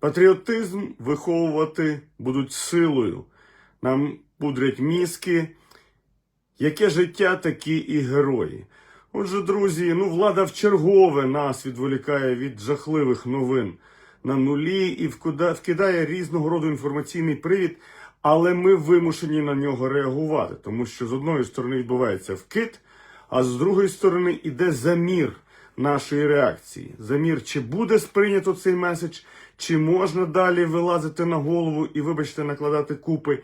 Патріотизм виховувати будуть силою. Нам пудрять мізки. Яке життя, такі і герої. Отже, друзі, ну влада вчергове нас відволікає від жахливих новин на нулі і вкидає різного роду інформаційний привід, але ми вимушені на нього реагувати, тому що з одної сторони відбувається вкид, а з другої сторони іде замір нашої реакції. Замір, чи буде сприйнято цей меседж, чи можна далі вилазити на голову і, вибачте, накладати купи,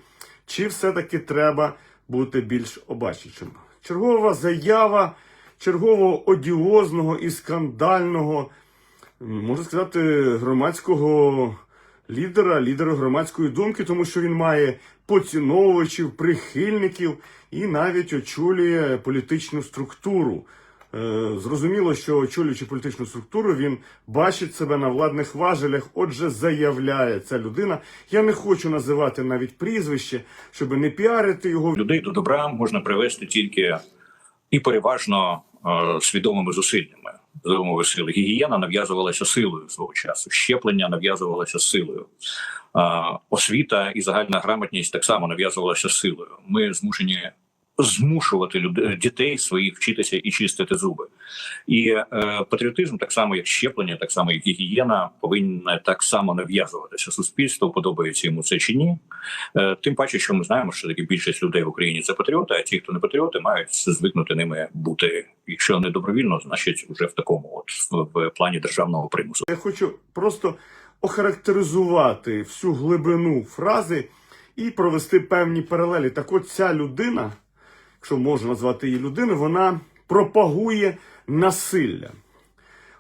чи все-таки треба бути більш обачнішим. Чергова заява чергового одіозного і скандального, можна сказати, громадського лідера, лідера громадської думки, тому що він має поціновувачів, прихильників і навіть очолює політичну структуру. Е, Зрозуміло, що очолюючи політичну структуру, він бачить себе на владних важелях. Отже, заявляє ця людина. Я не хочу називати навіть прізвище, щоб не піарити його. людей до добра можна привести тільки і переважно е, свідомими зусиллями. За умови сили гігієна нав'язувалася силою свого часу. Щеплення нав'язувалося силою. Е, освіта і загальна грамотність так само нав'язувалася силою. Ми змушені змушувати людей дітей своїх вчитися і чистити зуби. І е, патріотизм, так само як щеплення, так само як гігієна, повинна так само нав'язуватися суспільству. Подобається йому це чи ні. Е, Тим паче, що ми знаємо, що таки більшість людей в Україні це патріоти, а ті, хто не патріоти, мають звикнути ними бути. Якщо не добровільно, значить вже в такому, от в, в плані державного примусу. Я хочу просто охарактеризувати всю глибину фрази і провести певні паралелі. Так от ця людина, якщо можна назвати її людиною, вона пропагує насилля.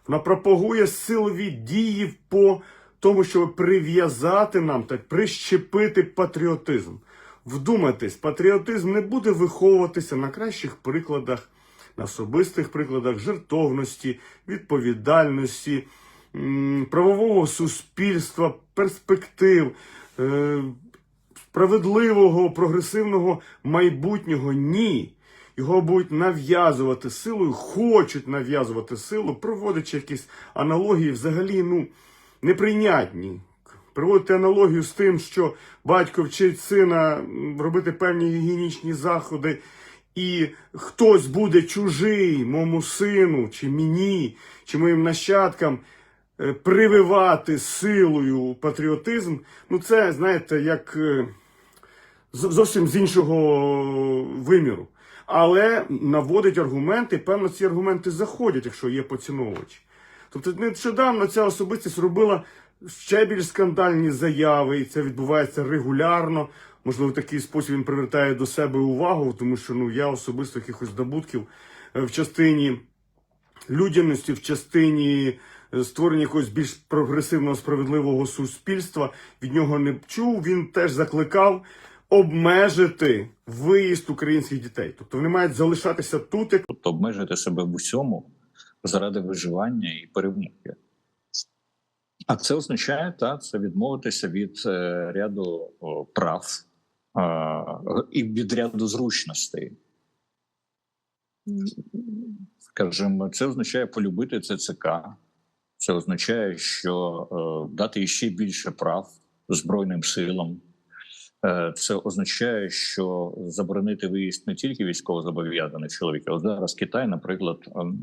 Вона пропагує силові дії по тому, щоб прив'язати нам так, прищепити патріотизм. Вдумайтесь, патріотизм не буде виховуватися на кращих прикладах, на особистих прикладах жертовності, відповідальності, правового суспільства, перспектив, е, справедливого, прогресивного майбутнього. Ні. Його будуть нав'язувати силою, хочуть нав'язувати силу, проводячи якісь аналогії, взагалі, ну, неприйнятні. Приводити аналогію з тим, що батько вчить сина робити певні гігієнічні заходи, і хтось буде чужий моєму сину, чи мені, чи моїм нащадкам е, прививати силою патріотизм. Ну, це, знаєте, як. Зовсім з іншого виміру. Але наводить аргументи, певно, ці аргументи заходять, якщо є поціновувачі. Тобто нещодавно ця особистість робила ще більш скандальні заяви, і це відбувається регулярно. Можливо, в такий спосіб він привертає до себе увагу, тому що ну, я особисто якихось здобутків е, в частині людяності, в частині е, створення якогось більш прогресивного справедливого суспільства від нього не чув. Він теж закликав обмежити виїзд українських дітей. Тобто вони мають залишатися тут, як тобто обмежити себе в усьому заради виживання і перемоги. А це означає та це відмовитися від е, ряду о, прав е, і від ряду зручностей. Скажімо, це означає полюбити ЦЦК. Це означає, що е, дати ще більше прав Збройним силам. Е, Це означає, що заборонити виїзд не тільки військовозобов'язаних чоловіків, а зараз Китай, наприклад, ем,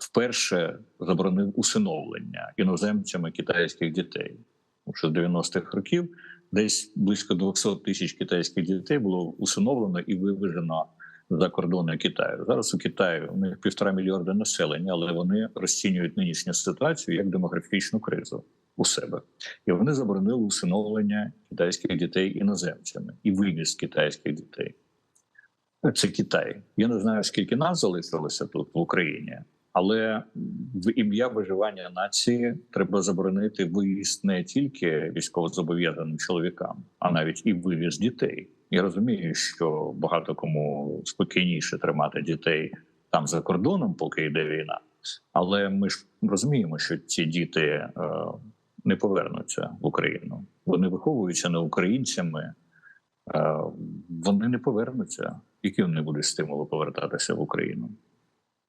вперше заборонив усиновлення іноземцями китайських дітей. Тому що з 90-х років десь близько 200 тисяч китайських дітей було усиновлено і вивезено за кордони Китаю. Зараз у Китаї у них півтора мільярда населення, але вони розцінюють нинішню ситуацію як демографічну кризу у себе, і вони заборонили усиновлення китайських дітей іноземцями і вивіз китайських дітей. Це Китай. Я не знаю, скільки нас залишилося тут в Україні, але в ім'я виживання нації треба заборонити виїзд не тільки військовозобов'язаним чоловікам, а навіть і вивіз дітей. Я розумію, що багато кому спокійніше тримати дітей там за кордоном, поки йде війна. Але ми ж розуміємо, що ці діти е, не повернуться в Україну. Вони виховуються не українцями, вони не повернуться. Які вони будуть стимули повертатися в Україну?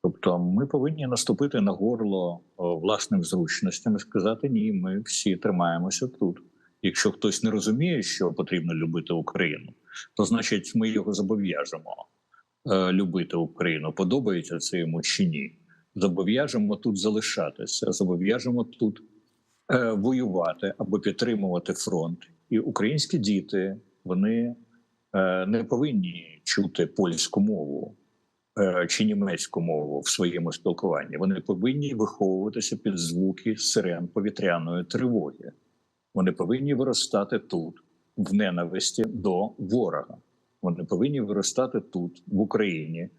Тобто, ми повинні наступити на горло власним зручностям і сказати: ні, ми всі тримаємося тут. Якщо хтось не розуміє, що потрібно любити Україну, то значить ми його зобов'яжемо е, любити Україну. Подобається це йому чи ні. Зобов'яжемо тут залишатися, зобов'яжемо тут воювати або підтримувати фронт. І українські діти вони е, не повинні чути польську мову е, чи німецьку мову в своєму спілкуванні. Вони повинні виховуватися під звуки сирен повітряної тривоги. Вони повинні виростати тут, в ненависті до ворога. Вони повинні виростати тут, в Україні.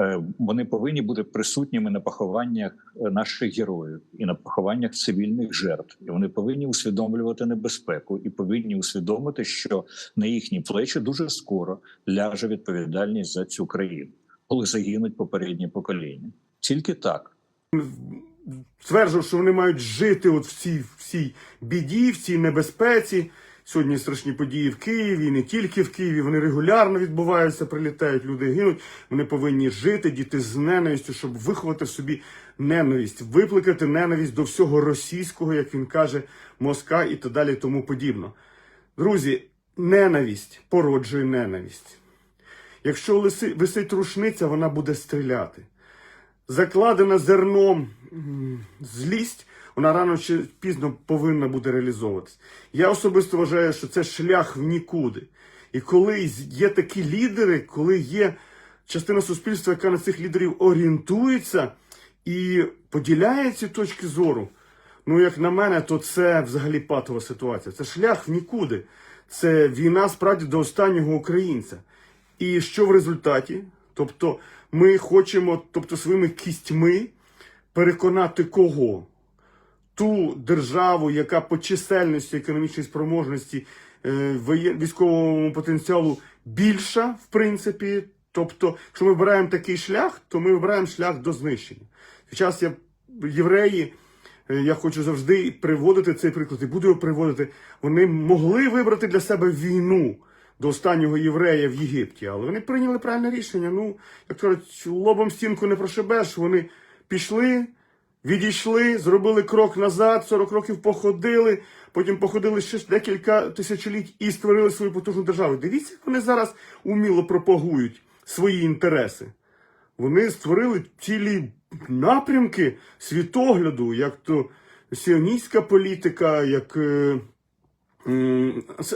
Е, Вони повинні бути присутніми на похованнях е, наших героїв і на похованнях цивільних жертв. І вони повинні усвідомлювати небезпеку і повинні усвідомити, що на їхні плечі дуже скоро ляже відповідальність за цю країну, коли загинуть попередні покоління. Тільки так Стверджував, що вони мають жити от в цій, в цій біді, в цій небезпеці. Сьогодні страшні події в Києві, і не тільки в Києві. Вони регулярно відбуваються, прилітають, люди гинуть. Вони повинні жити, діти з ненавистю, щоб виховати в собі ненависть, викликати ненависть до всього російського, як він каже, мозка і так далі, тому подібно. Друзі, ненависть породжує ненависть. Якщо висить рушниця, вона буде стріляти. Закладена зерном злість, вона рано чи пізно повинна буде реалізовуватись. Я особисто вважаю, що це шлях в нікуди. І коли є такі лідери, коли є частина суспільства, яка на цих лідерів орієнтується і поділяє ці точки зору, ну, як на мене, то це взагалі патова ситуація. Це шлях в нікуди. Це війна справді до останнього українця. І що в результаті? Тобто, ми хочемо, тобто, своїми кістьми переконати кого? Ту державу, яка по чисельності економічній спроможності е, військовому потенціалу більша, в принципі. Тобто, якщо ми вибираємо такий шлях, то ми вибираємо шлях до знищення. Зараз я євреї, е, я хочу завжди приводити цей приклад і буду його приводити. Вони могли вибрати для себе війну до останнього єврея в Єгипті, але вони прийняли правильне рішення. Ну, як кажуть, лобом стінку не прошибеш. Вони пішли, відійшли, зробили крок назад, 40 років походили, потім походили ще декілька тисячоліть і створили свою потужну державу. Дивіться, як вони зараз уміло пропагують свої інтереси. Вони створили цілі напрямки світогляду, як то сіоністська політика, як е,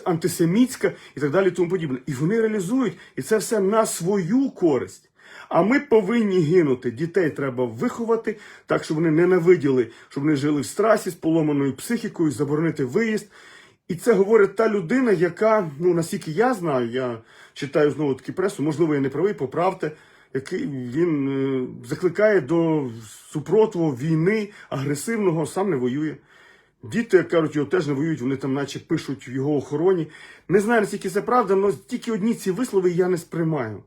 антисемітська і так далі, тому подібне. І вони реалізують, і це все на свою користь. А ми повинні гинути. Дітей треба виховати так, щоб вони ненавиділи, щоб вони жили в страсі з поломаною психікою, заборонити виїзд. І це говорить та людина, яка, ну наскільки я знаю, я читаю знову таки пресу, можливо, я не правий, поправте, який він е, закликає до супротиву війни агресивного, сам не воює. Діти, як кажуть, його теж не воюють, вони там, наче пишуть в його охороні. Не знаю, наскільки це правда, але тільки одні ці вислови я не сприймаю.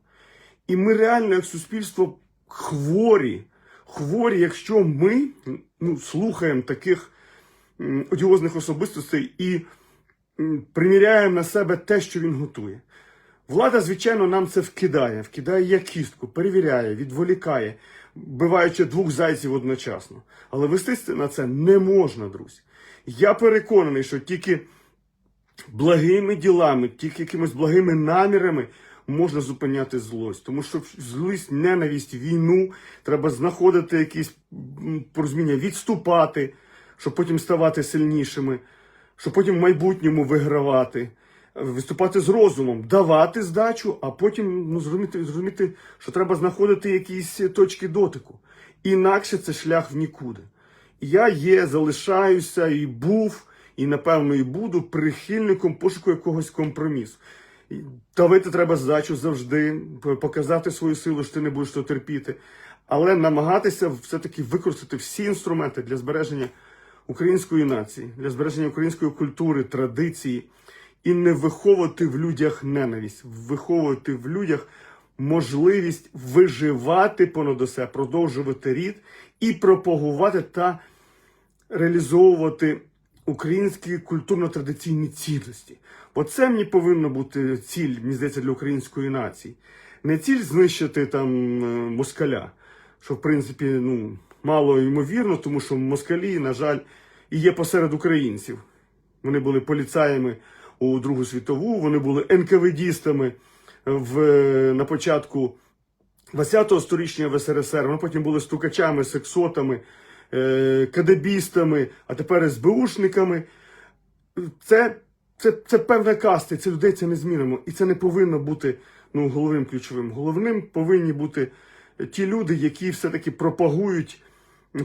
І ми реально, як суспільство, хворі. Хворі, якщо ми ну, слухаємо таких одіозних особистостей і приміряємо на себе те, що він готує. Влада, звичайно, нам це вкидає, вкидає як кістку, перевіряє, відволікає, вбиваючи двох зайців одночасно. Але вестися на це не можна, друзі. Я переконаний, що тільки благими ділами, тільки якимись благими намірами можна зупиняти злость. Тому що злість, ненависть, війну треба знаходити якісь порозуміння, відступати, щоб потім ставати сильнішими, щоб потім в майбутньому вигравати. Виступати з розумом, давати здачу, а потім ну, зрозуміти, зрозуміти, що треба знаходити якісь точки дотику. Інакше це шлях в нікуди. Я є, залишаюся і був, і напевно і буду прихильником пошуку якогось компромісу. Давити треба здачу завжди, показати свою силу, що ти не будеш то терпіти, але намагатися все-таки використати всі інструменти для збереження української нації, для збереження української культури, традиції, і не виховувати в людях ненависть, виховувати в людях можливість виживати понад усе, продовжувати рід і пропагувати та реалізовувати українські культурно-традиційні цінності. Оце мені повинна бути ціль, мені здається, для української нації. Не ціль знищити там е, москаля. що в принципі ну, мало ймовірно, тому що москалі, на жаль, і є посеред українців. Вони були поліцаями у Другу світову, вони були НКВДістами в, на початку 20-го сторіччя в СРСР, вони потім були стукачами, сексотами, е, кадебістами, а тепер СБУшниками. Це, це, це певна каста, це людей це не змінимо. І це не повинно бути ну, головним ключовим. Головним повинні бути ті люди, які все-таки пропагують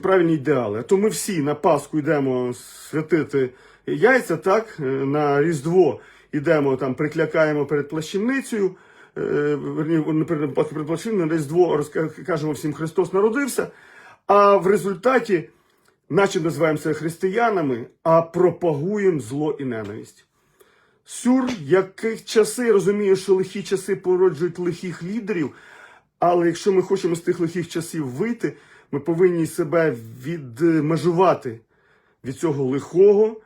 правильні ідеали. А то ми всі на Пасху йдемо святити яйця, так, е, на Різдво йдемо там, приклякаємо перед плащаницею. е, Верні, перед, перед плащиною, на Різдво кажемо всім Христос народився. А в результаті, наче називаємося християнами, а пропагуємо зло і ненависть. Сюр, яких часи я розумію, що лихі часи породжують лихих лідерів, але якщо ми хочемо з тих лихих часів вийти, ми повинні себе відмежувати від цього лихого,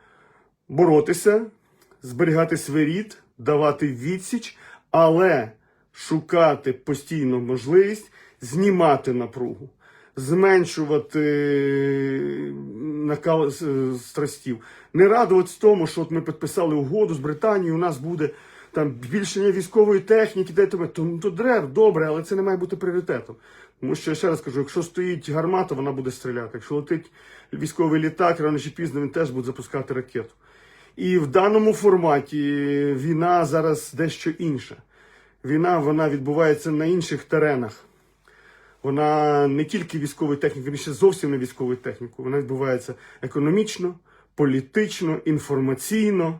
боротися, зберігати свій рід, давати відсіч, але шукати постійно можливість знімати напругу, зменшувати накал е, страстів, не радуватися тому, що от ми підписали угоду з Британією, у нас буде там збільшення військової техніки, де тебе, то, то древ, добре, але це не має бути пріоритетом. Тому що я ще раз кажу, якщо стоїть гармата, вона буде стріляти. Якщо летить військовий літак, рано чи пізно він теж буде запускати ракету. І в даному форматі війна зараз дещо інша. Війна вона відбувається на інших теренах. Вона не тільки військової техніки, вірніше зовсім не військової техніки. Вона відбувається економічно, політично, інформаційно.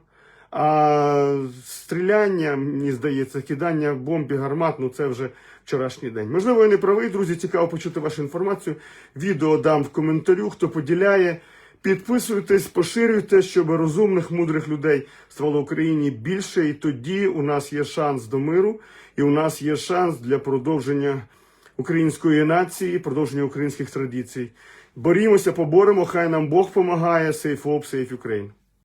А стріляння, мені здається, кидання бомб і гармат, ну це вже вчорашній день. Можливо, я не правий, друзі. Цікаво почути вашу інформацію. Відео дам в коментарю, хто поділяє. Підписуйтесь, поширюйте, щоб розумних, мудрих людей ставало в Україні більше, і тоді у нас є шанс до миру, і у нас є шанс для продовження української нації, продовження українських традицій. Борімося, поборемо, хай нам Бог помагає. Сейф Оп, сейф Ukraine.